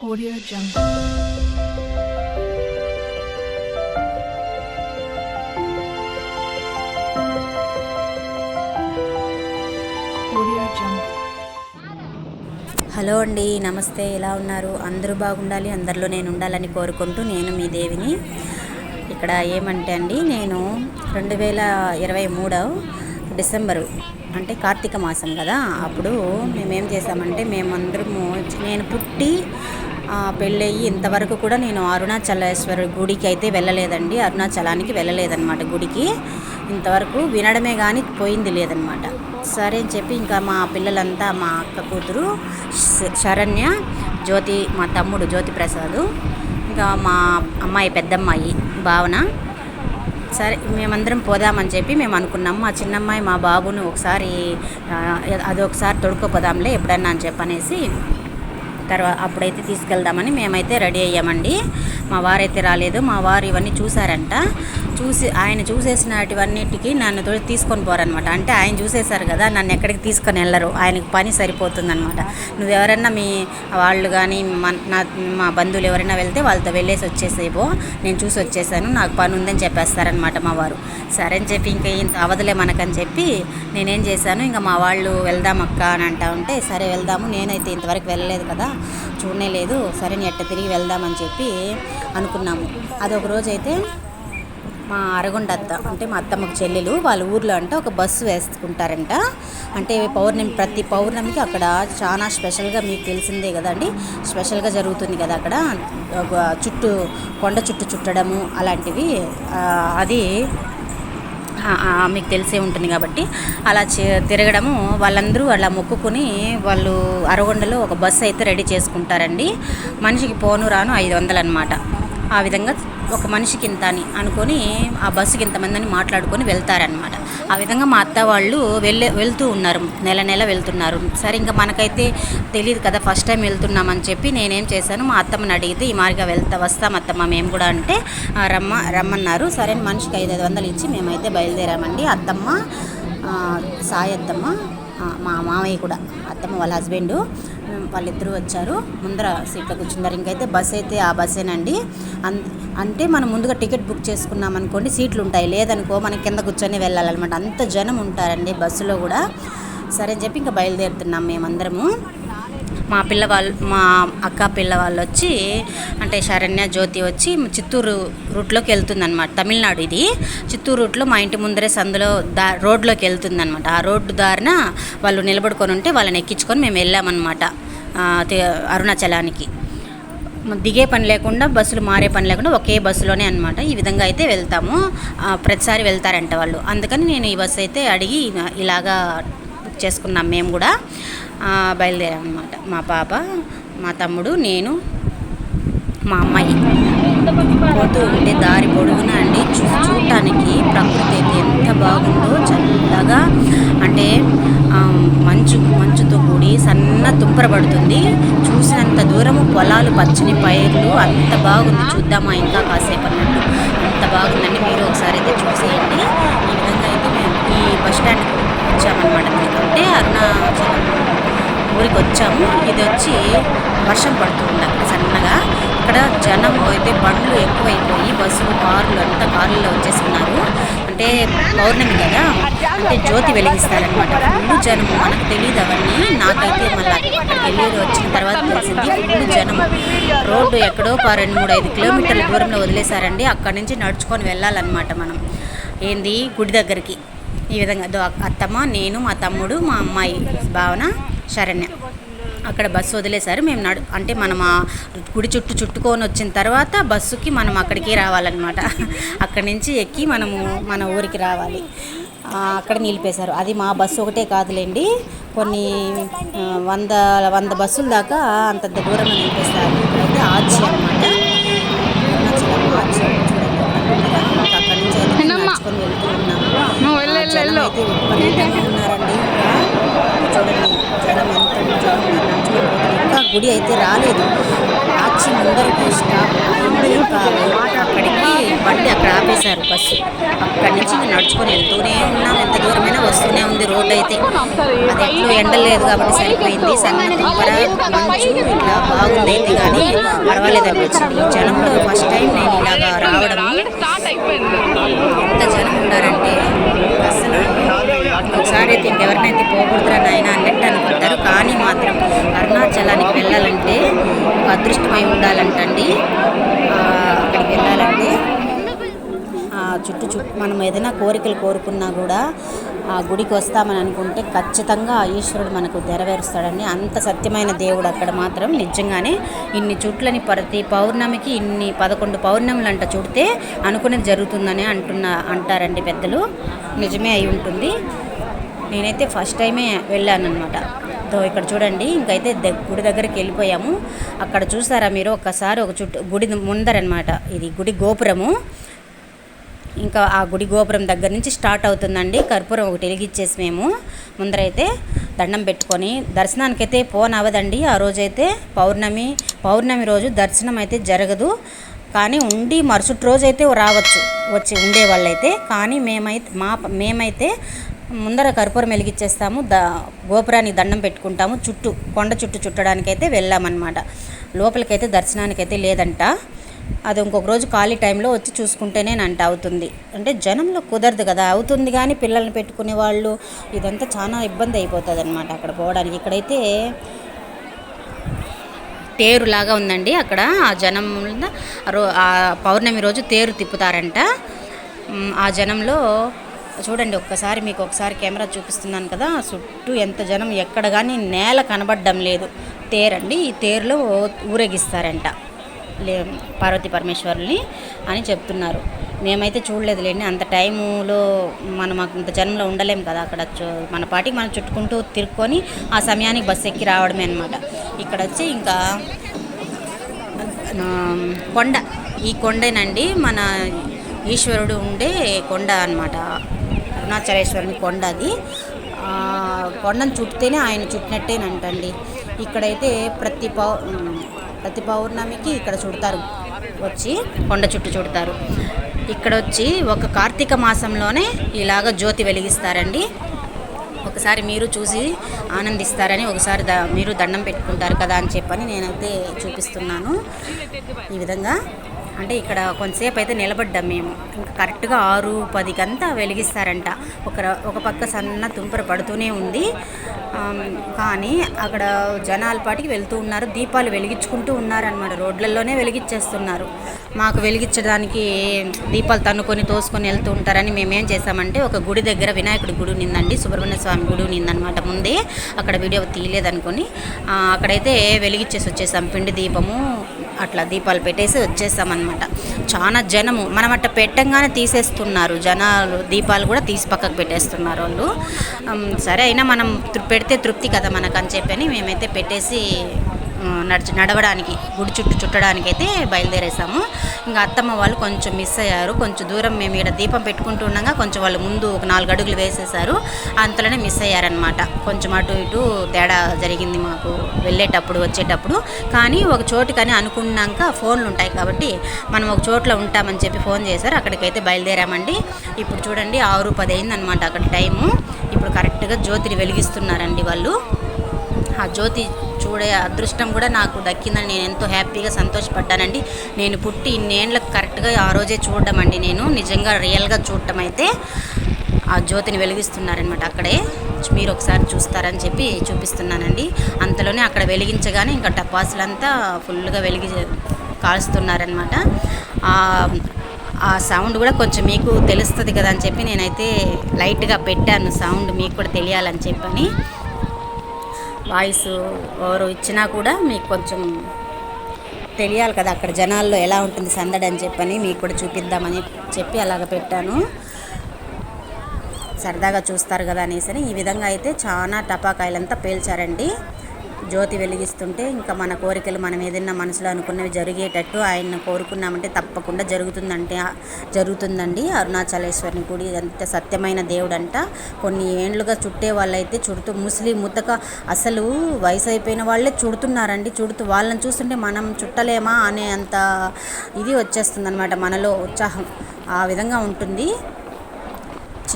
Audio Jungle. Audio Jungle. Hello అండి నమస్తే ఎలా ఉన్నారు అందరూ బాగుండాలి అందరిలో నేను ఉండాలని కోరుకుంటూ నేను మీ దేవిని ఇక్కడ ఏమంటే అండి నేను రెండు వేల ఇరవై మూడవ డిసెంబరు అంటే కార్తీక మాసం కదా అప్పుడు మేమేం చేసామంటే మేమందరము నేను పుట్టి పెళ్ళయ్యి ఇంతవరకు కూడా నేను అరుణాచలేశ్వర గుడికి అయితే వెళ్ళలేదండి. అరుణాచలానికి వెళ్ళలేదన్నమాట గుడికి. ఇంతవరకు వినడమే కానీ పోయింది లేదనమాట సరే అని చెప్పి ఇంకా మా పిల్లలంతా మా అక్క కూతురు శరణ్య జ్యోతి మా తమ్ముడు జ్యోతి ప్రసాద్ ఇంకా మా అమ్మాయి పెద్దమ్మాయి భావన. సరే మేమందరం పోదామని చెప్పి మేము అనుకున్నాం. మా చిన్నమ్మాయి మా బాబును ఒకసారి అదొకసారి తొడుక్కుపోదాంలే ఎప్పుడన్నా అని చెప్పనేసి తర్వాత అప్పుడైతే తీసుకెళ్దామని మేమైతే రెడీ అయ్యామండి. మా వారైతే రాలేదు మా వారు ఇవన్నీ చూసారంట చూసి ఆయన చూసేసినటువన్నిటికీ నన్ను తోడు తీసుకొని పోరనమాట అంటే ఆయన చూసేశారు కదా నన్ను ఎక్కడికి తీసుకొని వెళ్ళరు. ఆయనకు పని సరిపోతుందనమాట నువ్వు ఎవరన్నా మీ వాళ్ళు కానీ మన నా మా బంధువులు ఎవరైనా వెళ్తే వాళ్ళతో వెళ్ళేసి వచ్చేసేపో నేను చూసి వచ్చేసాను నాకు పని ఉందని చెప్పేస్తారనమాట మా వారు. సరే అని చెప్పి ఇంకా ఇంత అవదలే మనకని చెప్పి నేనేం చేశాను ఇంకా మా వాళ్ళు వెళ్దాం అక్క అని అంటా ఉంటే సరే వెళ్దాము నేనైతే ఇంతవరకు వెళ్ళలేదు కదా. చూడనే లేదు. సరే ఎట్ట తిరిగి వెళ్దామని చెప్పి అనుకున్నాము. అదొక రోజు అయితే మా అరగొండ అత్త అంటే మా అత్తమ్మకు చెల్లెలు వాళ్ళ ఊర్లో అంటే ఒక బస్సు వేసుకుంటారంట. అంటే పౌర్ణమి ప్రతి పౌర్ణమికి అక్కడ చాలా స్పెషల్గా మీకు తెలిసిందే కదండి. స్పెషల్గా జరుగుతుంది కదా అక్కడ. చుట్టూ కొండ చుట్టూ చుట్టడము అలాంటివి. అది మీకు తెలిసే ఉంటుంది కాబట్టి అలా చే- తిరగడము. వాళ్ళందరూ అలా మొక్కుకుని వాళ్ళు అరగొండలో ఒక బస్సు అయితే రెడీ చేసుకుంటారండి. మనిషికి పోను రాను ఐదు వందలు అనమాట ఆ విధంగా ఒక మనిషికి ఇంత అని అనుకొని ఆ బస్సుకి ఇంతమంది అని మాట్లాడుకొని వెళ్తారనమాట ఆ విధంగా మా అత్త వాళ్ళు వెళ్ళే వెళ్తూ ఉన్నారు. నెల నెల వెళ్తున్నారు. సరే ఇంకా మనకైతే తెలియదు కదా ఫస్ట్ టైం వెళ్తున్నామని చెప్పి నేనేం చేశాను మా అత్తమ్మని అడిగితే ఈ మార్గా వెళ్తా వస్తాం అత్తమ్మ మేము కూడా అంటే రమ్మ రమ్మన్నారు. సరే మనిషికి ఐదు ఐదు వందలు ఇచ్చి మేమైతే బయలుదేరామండి. అత్తమ్మ సాయి అత్తమ్మ మా మామయ్య కూడా అత్తమ్మ వాళ్ళ హస్బెండ్ వాళ్ళిద్దరూ వచ్చారు. ముందర సీట్లో కూర్చున్నారు. ఇంకైతే బస్ అయితే ఆ బస్సేనండి అన్ అంటే మనం ముందుగా టికెట్ బుక్ చేసుకున్నాం అనుకోండి సీట్లు ఉంటాయి. లేదనుకో మనం కింద కూర్చొని వెళ్ళాలన్నమాట. అంత జనం ఉంటారండి బస్సులో కూడా. సరే అని చెప్పి ఇంకా బయలుదేరుతున్నాం మేమందరము. మా పిల్లవాళ్ళు మా అక్క పిల్లవాళ్ళు వచ్చి అంటే శరణ్య జ్యోతి వచ్చి చిత్తూరు రూట్లోకి వెళ్తుందనమాట తమిళనాడు ఇది. చిత్తూరు రూట్లో మా ఇంటి ముందరే సందులో దా రోడ్లోకి వెళ్తుందనమాట ఆ రోడ్డు దారిన వాళ్ళు నిలబడుకొని ఉంటే వాళ్ళని ఎక్కించుకొని మేము వెళ్ళామన్నమాట అరుణాచలానికి. దిగే పని లేకుండా బస్సులు మారే పని లేకుండా ఒకే బస్సులోనే అనమాట ఈ విధంగా అయితే వెళ్తాము. ప్రతిసారి వెళ్తారంట వాళ్ళు. అందుకని నేను ఈ బస్సు అయితే అడిగి ఇలాగా బుక్ చేసుకున్నాం మేము కూడా. బయలుదేరాం బయలుదేరామన్నమాట. మా పాప మా తమ్ముడు నేను మా అమ్మాయి. పోతూ ఉంటే దారి పొడుగున అండి? చూ చూడటానికి ప్రకృతి అయితే ఎంత బాగుందో చల్లగా అంటే మంచు మంచుతో కూడి సన్న తుంపర పడుతుంది. చూసినంత దూరము పొలాలు పచ్చని పైర్లు అంత బాగుంది చూద్దామా ఇంకా కాసేపు అన్నట్టు. అంత బాగుందండి మీరు ఒకసారి అయితే చూసేయండి. ఈ విధంగా అయితే మేము ఈ బస్ స్టాండ్కి వచ్చామన్నమాట. అంటే అరుణాచలం ఊరికి వచ్చాము. ఇది వచ్చి వర్షం పడుతుంది అక్కడ సన్నగా. ఇక్కడ జనం అయితే బండ్లు ఎక్కువైపోయి బస్సులు కార్లు అంతా కార్లలో వచ్చేస్తున్నారు. అంటే పౌర్ణమి కదా అంటే జ్యోతి వెలిగిస్తారనమాట ఫుల్ జనం మనకు తెలియదు అవన్నీ. నాకైతే మళ్ళీ వెళ్ళేది వచ్చిన తర్వాత తెలిసింది. ఫుల్ జనం. రోడ్డు ఎక్కడో ఒక రెండు మూడు ఐదు కిలోమీటర్ల దూరంలో వదిలేశారండి. అక్కడి నుంచి నడుచుకొని వెళ్ళాలన్నమాట మనం. ఏంది? గుడి దగ్గరికి. ఈ విధంగా దో అత్తమ్మ నేను మా తమ్ముడు మా అమ్మాయి భావన శరణ్య. అక్కడ బస్సు వదిలేశారు. మేము నడు అంటే మనం ఆ గుడి చుట్టూ చుట్టుకొని వచ్చిన తర్వాత బస్సుకి మనం అక్కడికి రావాలన్నమాట. అక్కడి నుంచి ఎక్కి మనము మన ఊరికి రావాలి. అక్కడ నిలిపేశారు. అది మా బస్సు ఒకటే కాదులేండి. కొన్ని వంద వంద బస్సుల దాకా అంతంత దూరం నిలిపేస్తారు ఇక్కడైతే ఆర్చి అనమాట అక్కడ నుంచి అయితే మేము నడుచుకొని వెళ్తూ ఉన్నాము ఆ, జనం అయితే విపరీతంగా ఉన్నారండి. చూడండి జనం ఎంత ఇంకా గుడి అయితే రాలేదు. వచ్చి ముందరికి స్టాప్ అయింది. అక్కడికి బండి అక్కడ ఆపేశారు బస్సు. అక్కడి నుంచి నడుచుకొని వెళ్తూనే ఉన్నాం. ఎంత దూరమైనా వస్తూనే ఉంది రోడ్ అయితే. అది ఎట్లు ఎండలేదు కాబట్టి సరిపోయింది. సన్న మంచు ఇట్లా బాగుంది అయితే కానీ పర్వాలేదు అనిపించింది. జనంలో ఫస్ట్ టైం నేను ఇలాగా రావడం. ఎంత జనం ఉన్నారంటే ఒకసారి అయితే ఇంకెవరినైతే పోకూడదురా నాయన అన్నట్టు అనుకుంటారు. కానీ మాత్రం అరుణాచలానికి వెళ్ళాలంటే ఒక అదృష్టమై ఉండాలంటండి. అక్కడికి వెళ్ళాలంటే ఆ చుట్టూ చుట్టూ మనం ఏదైనా కోరికలు కోరుకున్నా కూడా ఆ గుడికి వస్తామని అనుకుంటే ఖచ్చితంగా ఆ ఈశ్వరుడు మనకు నెరవేరుస్తాడండి. అంత సత్యమైన దేవుడు అక్కడ మాత్రం నిజంగానే ఇన్ని చుట్లని ప్రతి పౌర్ణమికి ఇన్ని పదకొండు పౌర్ణములు అంట చుడితే అనుకునేది జరుగుతుందని అంటున్న అంటారండి పెద్దలు. నిజమే అయి ఉంటుంది. నేనైతే ఫస్ట్ టైమే వెళ్ళాను అనమాట ఇక్కడ చూడండి ఇంకైతే గుడి దగ్గరికి వెళ్ళిపోయాము. అక్కడ చూసారా మీరు? ఒక్కసారి ఒక చుట్టూ గుడి ముందరనమాట ఇది గుడి గోపురము. ఇంకా ఆ గుడి గోపురం దగ్గర నుంచి స్టార్ట్ అవుతుందండి. కర్పూరం ఒకటి వెలిగిచ్చేసి మేము ముందరైతే దండం పెట్టుకొని దర్శనానికైతే పోన్ అవ్వదండి ఆ రోజైతే పౌర్ణమి పౌర్ణమి రోజు దర్శనం అయితే జరగదు. కానీ ఉండి మరుసటి రోజు అయితే రావచ్చు. వచ్చి ఉండే వాళ్ళైతే. కానీ మేమైతే మా మేమైతే ముందర కర్పూరం వెలిగించేస్తాము ద గోపురానికి దండం పెట్టుకుంటాము చుట్టూ కొండ చుట్టూ చుట్టడానికైతే వెళ్ళామన్నమాట. లోపలికైతే దర్శనానికైతే లేదంట. అది ఇంకొక రోజు ఖాళీ టైంలో వచ్చి చూసుకుంటేనే అంట అవుతుంది. అంటే జనంలో కుదరదు కదా అవుతుంది కానీ పిల్లల్ని పెట్టుకునే వాళ్ళు ఇదంతా చాలా ఇబ్బంది అయిపోతుంది అనమాట అక్కడ పోవడానికి. ఇక్కడైతే తేరు లాగా ఉందండి అక్కడ. ఆ జనం రో ఆ పౌర్ణమి రోజు తేరు తిప్పుతారంట. ఆ జనంలో చూడండి ఒక్కసారి మీకు ఒకసారి కెమెరా చూపిస్తున్నాను కదా చుట్టూ ఎంత జనం ఎక్కడ కానీ నేల కనబడడం లేదు. తేరండి ఈ తేరులో ఊరేగిస్తారంట. లే పార్వతీ పరమేశ్వరుల్ని అని చెప్తున్నారు. మేమైతే చూడలేదులేండి అంత టైములో మనం అంత జనంలో ఉండలేం కదా అక్కడ మన పాటికి మనం చుట్టుకుంటూ తిరుక్కొని ఆ సమయానికి బస్సు ఎక్కి రావడమే అనమాట ఇక్కడ వచ్చి ఇంకా కొండ. ఈ కొండేనండి మన ఈశ్వరుడు ఉండే కొండ అనమాట అరుణాచలేశ్వరుని కొండ అది. కొండను చుట్టితేనే ఆయన చుట్టినట్టేనంటండి. ఇక్కడైతే ప్రతి పౌ ప్రతి పౌర్ణమికి ఇక్కడ చుడతారు. వచ్చి కొండ చుట్టూ చుడతారు. ఇక్కడ వచ్చి ఒక కార్తీక మాసంలోనే ఇలాగ జ్యోతి వెలిగిస్తారండి. ఒకసారి మీరు చూసి ఆనందిస్తారని ఒకసారి ద మీరు దండం పెట్టుకుంటారు కదా అని చెప్పని నేనైతే చూపిస్తున్నాను. ఈ విధంగా అంటే ఇక్కడ కొంతసేపు అయితే నిలబడ్డాం మేము. ఇంకా కరెక్ట్గా ఆరు పదికంతా వెలిగిస్తారంట. ఒక ఒక పక్క సన్న తుంపర పడుతూనే ఉంది. కానీ అక్కడ జనాల పాటికి వెళ్తూ ఉన్నారు. దీపాలు వెలిగించుకుంటూ ఉన్నారనమాట రోడ్లలోనే వెలిగించేస్తున్నారు. మాకు వెలిగించడానికి దీపాలు తన్నుకొని తోసుకొని వెళ్తూ ఉంటారని మేమేం చేశామంటే ఒక గుడి దగ్గర వినాయకుడి గుడి నిందండి సుబ్రహ్మణ్య స్వామి గుడి నిందనమాట ముందే అక్కడ వీడియో తీయలేదనుకొని అక్కడైతే వెలిగించేసి వచ్చేసాం. పిండి దీపము అట్లా దీపాలు పెట్టేసి వచ్చేసామన్నమాట. చాలా జనము. మనం అట్ట పెట్టంగానే తీసేస్తున్నారు. జనాలు దీపాలు కూడా తీసి పక్కకు పెట్టేస్తున్నారు వాళ్ళు. సరే అయినా మనం తృ- పెడితే తృప్తి కదా మనకు అని చెప్పని మేమైతే పెట్టేసి నడిచి నడవడానికి గుడి చుట్టూ చుట్టడానికి అయితే బయలుదేరేసాము. ఇంకా అత్తమ్మ వాళ్ళు కొంచెం మిస్ అయ్యారు. కొంచెం దూరం మేము ఇక్కడ దీపం పెట్టుకుంటూ ఉండగా కొంచెం వాళ్ళు ముందు ఒక నాలుగు అడుగులు వేసేసారు. అంతలోనే మిస్ అయ్యారనమాట కొంచెం అటు ఇటు తేడా జరిగింది మాకు వెళ్ళేటప్పుడు వచ్చేటప్పుడు. కానీ ఒక చోటు కానీ అనుకున్నాక ఫోన్లు ఉంటాయి కాబట్టి మనం ఒక చోట్ల ఉంటామని చెప్పి ఫోన్ చేశారు. అక్కడికైతే బయలుదేరామండి. ఇప్పుడు చూడండి ఆరు పది అయిందనమాట అక్కడ టైము. ఇప్పుడు కరెక్ట్గా జ్యోతిని వెలిగిస్తున్నారండి వాళ్ళు. ఆ జ్యోతి చూడే అదృష్టం కూడా నాకు దక్కిందని నేను ఎంతో హ్యాపీగా సంతోషపడ్డానండి. నేను పుట్టి ఇన్నేళ్ళకి కరెక్ట్గా ఆ రోజే చూడడం అండి నేను. నిజంగా రియల్గా చూడటం అయితే ఆ జ్యోతిని వెలిగిస్తున్నారనమాట అక్కడే. మీరు ఒకసారి చూస్తారని చెప్పి చూపిస్తున్నానండి. అంతలోనే అక్కడ వెలిగించగానే ఇంకా టపాసులంతా ఫుల్గా వెలిగి కాలుస్తున్నారనమాట ఆ సౌండ్ కూడా కొంచెం మీకు తెలుస్తుంది కదా అని చెప్పి నేనైతే లైట్గా పెట్టాను సౌండ్ మీకు కూడా తెలియాలని చెప్పని. వాయిస్ ఎవరు ఇచ్చినా కూడా మీకు కొంచెం తెలియాలి కదా అక్కడ జనాల్లో ఎలా ఉంటుంది సందడి అని చెప్పని మీకు కూడా చూపిద్దామని చెప్పి అలాగ పెట్టాను. సరదాగా చూస్తారు కదా అనేసి ఈ విధంగా అయితే చాలా టపాకాయలంతా పేల్చారండి. జ్యోతి వెలిగిస్తుంటే ఇంకా మన కోరికలు మనం ఏదైనా మనసులో అనుకున్నవి జరిగేటట్టు ఆయన కోరుకున్నామంటే తప్పకుండా జరుగుతుందంటే జరుగుతుందండి. అరుణాచలేశ్వరిని గుడి అంత సత్యమైన దేవుడంట. కొన్ని ఏండ్లుగా చుట్టే వాళ్ళైతే చుడుతూ ముస్లిం ముతక అసలు వయసు అయిపోయిన వాళ్ళే చుడుతున్నారండి. చుడుతూ వాళ్ళని చూస్తుంటే మనం చుట్టలేమా అనే అంత ఇది వచ్చేస్తుంది అనమాట మనలో ఉత్సాహం. ఆ విధంగా ఉంటుంది.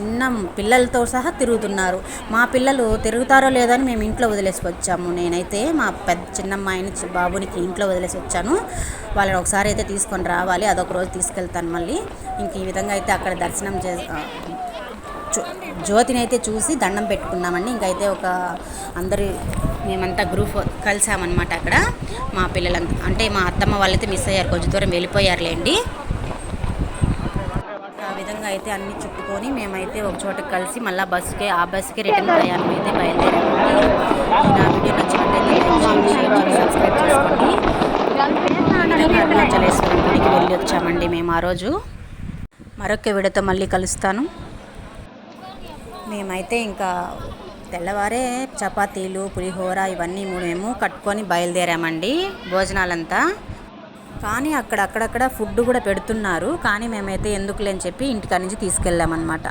చిన్న పిల్లలతో సహా తిరుగుతున్నారు. మా పిల్లలు తిరుగుతారో లేదో అని మేము ఇంట్లో వదిలేసి వచ్చాము. నేనైతే మా పెద్ద చిన్నమ్మాయిని బాబునికి ఇంట్లో వదిలేసి వచ్చాను. వాళ్ళని ఒకసారి అయితే తీసుకొని రావాలి. అదొక రోజు తీసుకెళ్తాను మళ్ళీ. ఇంక ఈ విధంగా అయితే అక్కడ దర్శనం చే జ్యోతిని అయితే చూసి దండం పెట్టుకున్నామండి. ఇంకైతే ఒక అందరి మేమంతా గ్రూప్ కలిసామన్నమాట అక్కడ. మా పిల్లలంతా అంటే మా అత్తమ్మ వాళ్ళైతే మిస్ అయ్యారు. కొంచెం దూరం వెళ్ళిపోయారులేండి. ఆ విధంగా అయితే అన్ని చుట్టుకొని మేమైతే ఒక చోట కలిసి మళ్ళీ బస్సుకే ఆ బస్సుకే రిటర్న్ ప్రయాణం అయితే బయలుదేరామండి నా వీడియో సబ్స్క్రైబ్ చేసుకోండి. అరుణాచలేశ్వరం గుడికి వెళ్ళి వచ్చామండి మేము ఆ రోజు. మరొక వీడియోతో మళ్ళీ కలుస్తాను. మేమైతే ఇంకా తెల్లవారే చపాతీలు పులిహోర ఇవన్నీ మేము కట్టుకొని బయలుదేరామండి. భోజనాలంతా కానీ అక్కడ అక్కడక్కడ ఫుడ్ కూడా పెడుతున్నారు. కానీ మేమైతే ఎందుకులే అని చెప్పి ఇంటికాడ నుంచి తీసుకెళ్ళామన్నమాట.